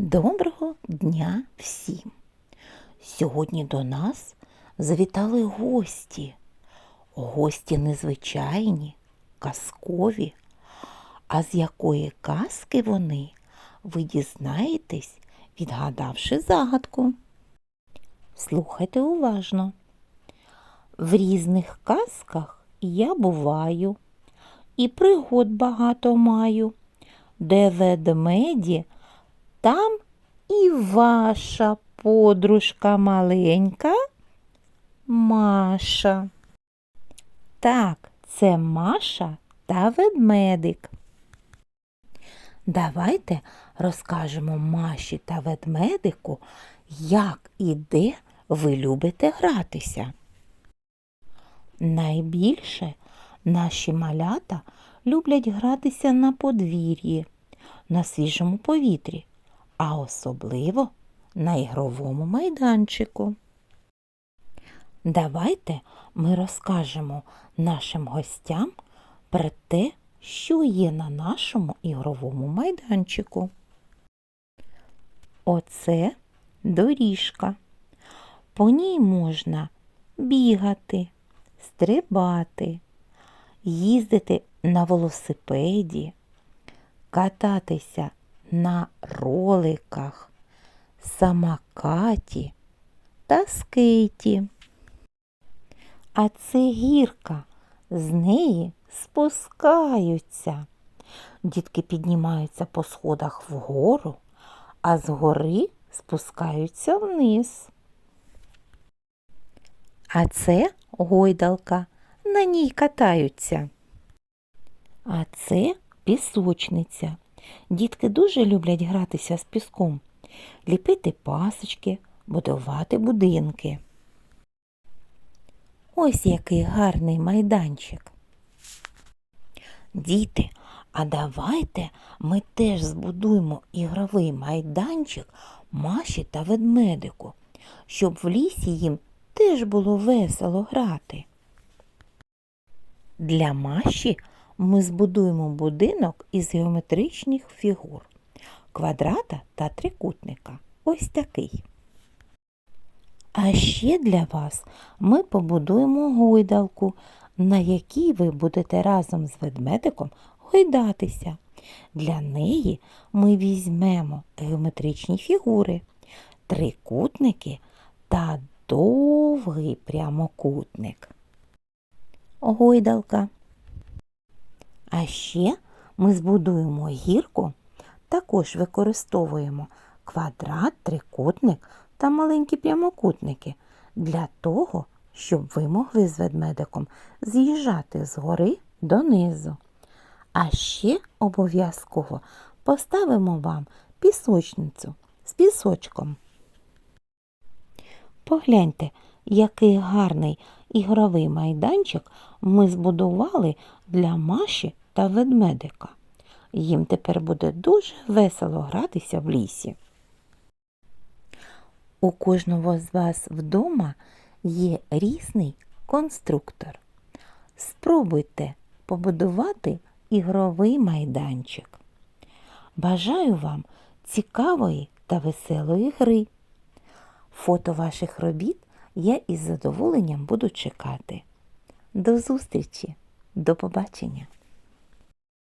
Доброго дня всім! Сьогодні до нас завітали гості. Гості незвичайні, казкові. А з якої казки вони, ви дізнаєтесь, відгадавши загадку. Слухайте уважно. В різних казках я буваю, і пригод багато маю, де ведмеді, там і ваша подружка маленька Маша. Так, це Маша та ведмедик. Давайте розкажемо Маші та ведмедику, як і де ви любите гратися. Найбільше наші малята люблять гратися на подвір'ї, на свіжому повітрі, а особливо на ігровому майданчику. Давайте ми розкажемо нашим гостям про те, що є на нашому ігровому майданчику. Оце доріжка. По ній можна бігати, стрибати, їздити на велосипеді, кататися на роликах, самокаті та скейті. А це гірка, з неї спускаються. Дітки піднімаються по сходах вгору, а згори спускаються вниз. А це гойдалка, на ній катаються. А це пісочниця. Дітки дуже люблять гратися з піском, ліпити пасочки, будувати будинки. Ось який гарний майданчик. Діти, а давайте ми теж збудуємо ігровий майданчик Маші та ведмедику, щоб в лісі їм теж було весело грати. Для Маші ми збудуємо будинок із геометричних фігур квадрата та трикутника. Ось такий. А ще для вас ми побудуємо гойдалку, на якій ви будете разом з ведмедиком гойдатися. Для неї ми візьмемо геометричні фігури, трикутники та довгий прямокутник. Гойдалка. А ще ми збудуємо гірку, також використовуємо квадрат, трикутник та маленькі прямокутники для того, щоб ви могли з ведмедиком з'їжджати з гори донизу. А ще обов'язково поставимо вам пісочницю з пісочком. Погляньте, який гарний ігровий майданчик ми збудували для Маші та ведмедика. Їм тепер буде дуже весело гратися в лісі. У кожного з вас вдома є різний конструктор. Спробуйте побудувати ігровий майданчик. Бажаю вам цікавої та веселої гри. Фото ваших робіт я із задоволенням буду чекати. До зустрічі, до побачення!